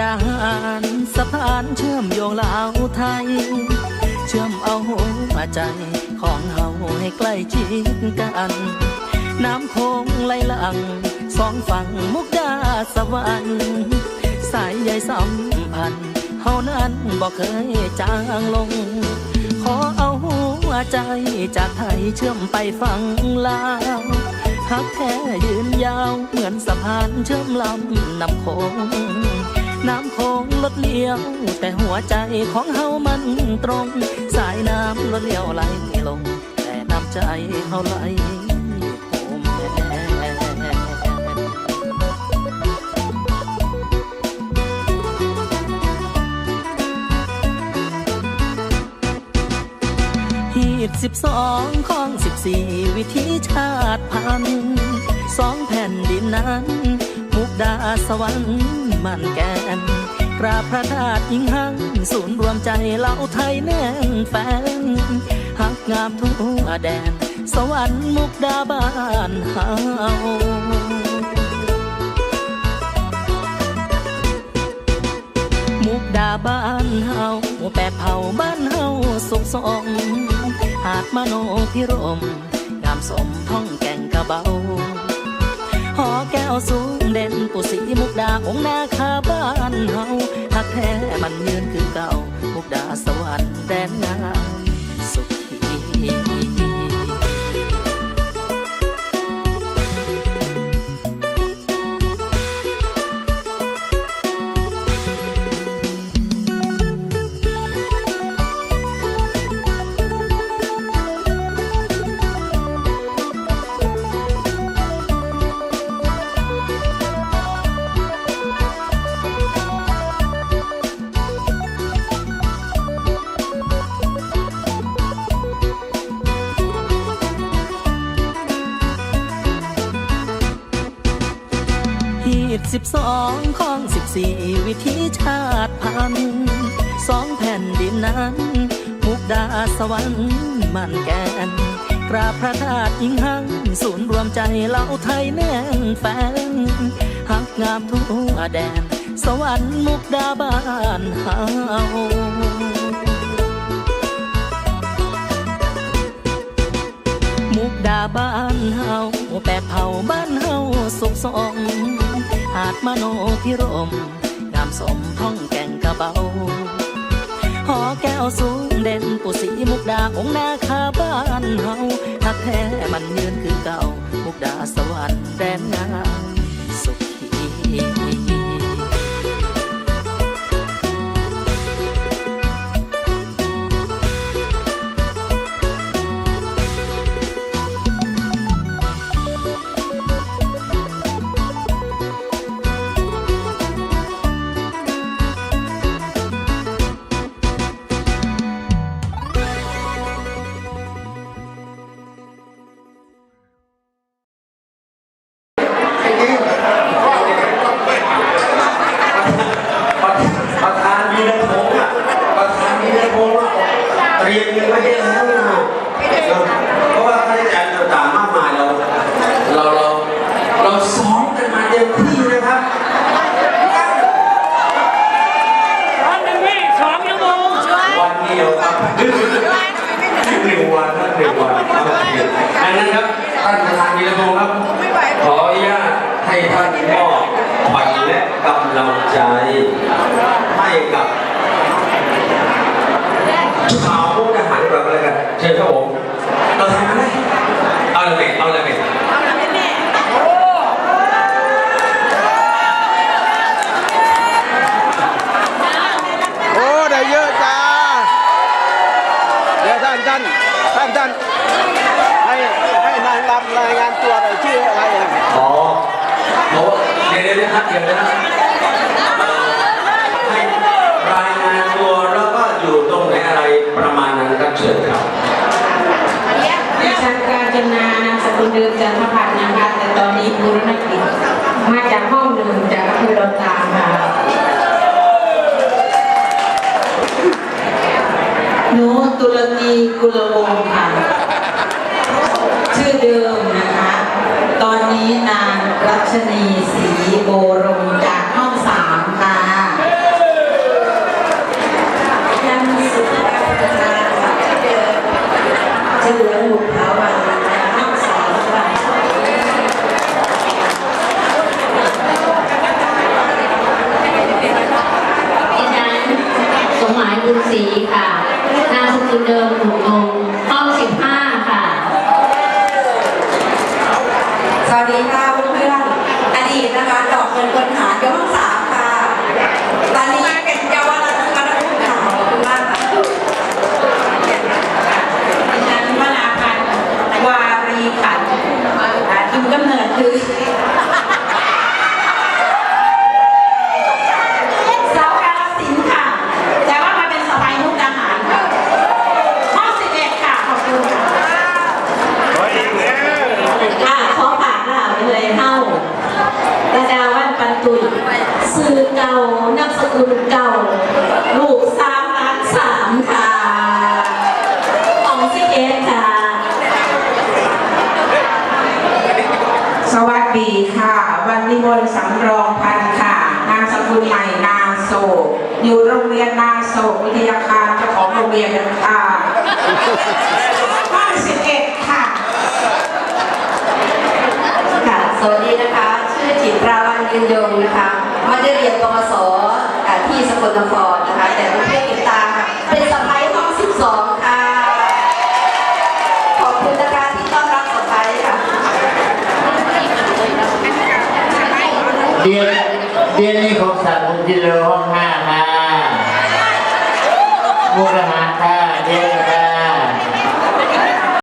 ดานสะพานเชื่อมโยงลาวไทย เชื่อมเอาหัวใจของเฮาให้ใกล้ชิดกัน น้ำโคงไหลหลังสองฝั่งมุกดาสวรรค์สายใยสัมพันธ์เฮานั้นบอกเคยจางลง ขอเอาหัวใจจากไทยเชื่อมไปฝั่งลาวหักแท้ยืนยาวเหมือนสะพานเชื่อมลำน้ำโคง น้ำโคงลดเลี้ยว แต่หัวใจของเฮามันตรง สายน้ำลดเลี้ยวไหลลง แต่น้ำใจเฮาไหลโหมแน่หีบสิบสองของสิบสี่วิธีชาติพันธุ์สองแผ่นดินนั้น มุกดาสวรรค์ มันแกนกราบพระธาตุยิงหังศูนย์รวมใจเหล่าไทยแน่นแฟนหักงามทั่วแดน สวรรค์มุกดาบ้านเฮามุกดาบ้านเฮาแปดเผาบ้านเฮาสุขสมหาดมโนพิรมงามสมท้องแก่งกระเบาหอแก้วสูง เด่นปุสีมุกดาองค์นาคาบ้านเฮาหักแท้มันยืนคือเก่า มุกดาสวรรค์แดนงามสุขี สิบสองของสิบสี่วิธีชาติพันธุ์สองแผ่นดินนั้นมุกดาสวรรค์มันแกนกราบพระธาตุยิงหังศูนย์รวมใจเหล่าไทยแน่นแฟนหักงามทั่วแดน สวรรค์มุกดาบ้านเฮามุกดาบ้านเฮาแปดเผ่าบ้านเฮาสุขสมหาด มโนพิรม งามสมท้องแก่งกระเบาหอแก้วสูงเด่นปุสีมุกดาองค์นาคาบ้านเฮาหักแท้มันยืนคือเก่า มุกดาสวรรค์แดนงามสุขี ดียวครับหนึ่งวันนะหนึ่งวันครับดังนั้นครับท่านประธานวีระพงศ์ครับ ขออนุญาตให้ท่านมอบขวัญและกำลังใจ ให้กับชาวมุกดาหารเราก็แล้วกันเชิญครับผมเราทำอะไรเอาเลยไหมเอาเลยไหม โอ้ได้เยอะจ้า เดี๋ยวท่านท่านท่านท่านให้ให้นางรำรายงานตัวหน่อยชื่ออะไรอะอ๋อโอ้เดี๋ยวเดี๋ยวนะครับเดี๋ยวนะครับีกุลวงค่ะ ชื่อเดิมนะคะ ตอนนี้นางรัชนีศรีโบรมจากห้องสามค่ะยังสุภการนะคะเฉลิมบุกภาวันห้องสามค่ะดิฉันสมหายบุญศรี สื่อเก่านามสกุลเก่า ลูกสามล้านสามค่ะ ของสิเอสค่ะ สวัสดีค่ะ วันนิมนต์สำรองพันธ์ค่ะ นามสกุลใหม่นาโศกอยู่โรงเรียนนาโศกวิทยาคารเจ้าของโรงเรียนค่ะห้องสิบเอ็ดค่ะ ค่ะ สวัสดีนะคะ ชื่อจิตรา วันยืนยงนะคะไม่ได้เรียนปวสที่สกลนครนะคะ แต่เป็นเพื่อนติดตามเป็นสะพ้ายห้อง12 ค่ะ ขอบคุณนะคะที่ต้อนรับสะพ้ายค่ะเดือนเดือนนี้ของสัตว์มุกิโลห้องห้าค่ะมุกอาหารค่ะ